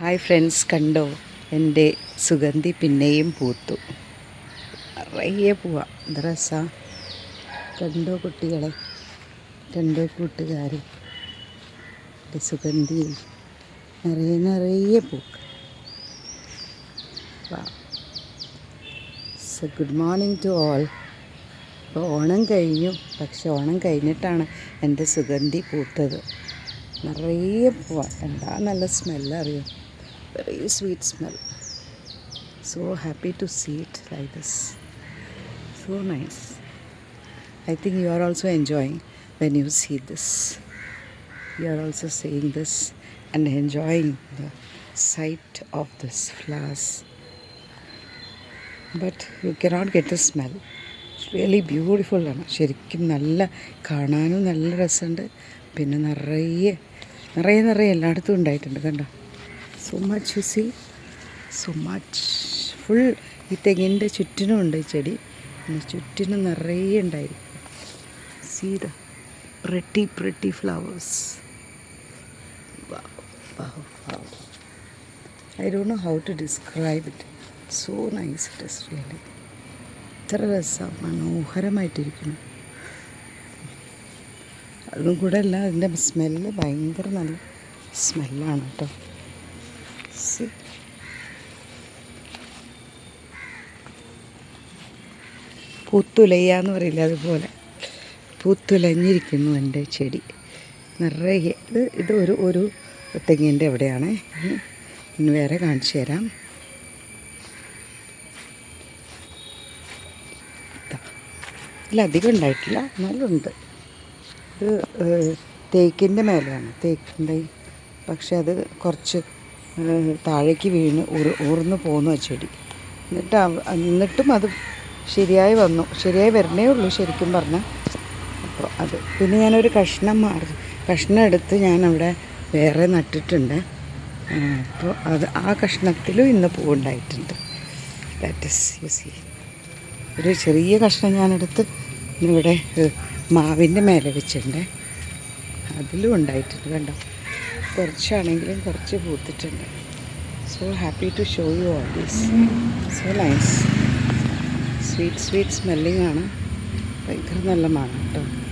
Hi friends കണ്ടോ? എന്റെ സുഗന്ധി പിന്നെയും പൂത്തു. നിറയെ പൂവ. ദ്രസ കണ്ടോ കുട്ടികളെ? കണ്ടോ കൂട്ടുകാർ എന്റെ സുഗന്ധി. നിറയെ നിറയെ പൂക്കൾ so good morning to all ഇപ്പോൾ ഓണം കഴിഞ്ഞു. പക്ഷെ ഓണം കഴിഞ്ഞിട്ടാണ് എന്റെ സുഗന്ധി പൂത്തത്. നിറയെ പോവാം. എന്താ നല്ല സ്മെല്ല് അറിയോ? Very sweet smell so happy to see it like this so nice I think you are also enjoying when you see this you are also seeing this and enjoying the sight of this flowers. But you cannot get the smell. It's really beautiful ആണ് ശരിക്കും നല്ല കാണാനും നല്ല രസമുണ്ട്. പിന്നെ നിറയെ നിറയെ നിറയെ എല്ലായിടത്തും ഉണ്ടായിട്ടുണ്ട് കണ്ടോ? So much you see so much full ഈ തെങ്ങിന്റെ ചുറ്റിനും ഉണ്ട് ഈ ചെടി. ചുറ്റിനും നിറയെ ഉണ്ടായിരിക്കും. See the wow wow wow. I don't know how to describe it. So nice it is really. ഇത്ര രസം മനോഹരമായിട്ടിരിക്കുന്നു. അതും കൂടെ അല്ല അതിന്റെ സ്മെല്ല് ഭയങ്കര നല്ല സ്മെല്ലാണ് കേട്ടോ. പൂത്തുലയ എന്ന് പറയില്ല അതുപോലെ. പൂത്തുലഞ്ഞിരിക്കുന്നു എന്റെ ചെടി. നിറയെ. ഇത് ഇത് ഒരു ഒരു തെങ്ങിന്റെ എവിടെയാണ് ഇനി വേറെ കാണിച്ചു തരാം. ഇതാ. ഇതിലധികം ഉണ്ടായിട്ടില്ല. എന്നാലും ഉണ്ട് ഇത് തേക്കിന്റെ മേലെയാണ്. തേക്കിന്റെ പക്ഷെ അത് കുറച്ച് താഴേക്ക് വീണ് ഊർ ഊർന്ന് പോകുന്നു ആ ചെടി. എന്നിട്ട് എന്നിട്ടും അത് ശരിയായി വന്നു. ശരിയായി വരണേ ഉള്ളൂ ശരിക്കും പറഞ്ഞാൽ അപ്പോൾ അത് പിന്നെ ഞാനൊരു കഷ്ണം മാറി. കഷ്ണം എടുത്ത് ഞാനവിടെ വേറെ നട്ടിട്ടുണ്ട്. അപ്പോൾ അത് ആ കഷ്ണത്തിലും ഇന്ന് പൂവുണ്ടായിട്ടുണ്ട്. ദാറ്റ് ഇസ് യു സി ഒരു ചെറിയ കഷ്ണം ഞാനെടുത്ത് ഇവിടെ മാവിന്റെ മേലെ വെച്ചിട്ടുണ്ട്. അതിലും ഉണ്ടായിട്ടുണ്ട് കണ്ടോ. കുറച്ചാണെങ്കിലും കുറച്ച് പൂത്തിട്ടുണ്ട്. So happy to show you all these so nice sweet sweet സ്മെല്ലിങ്ങാണ് ഭയങ്കര നല്ല മണം കേട്ടോ.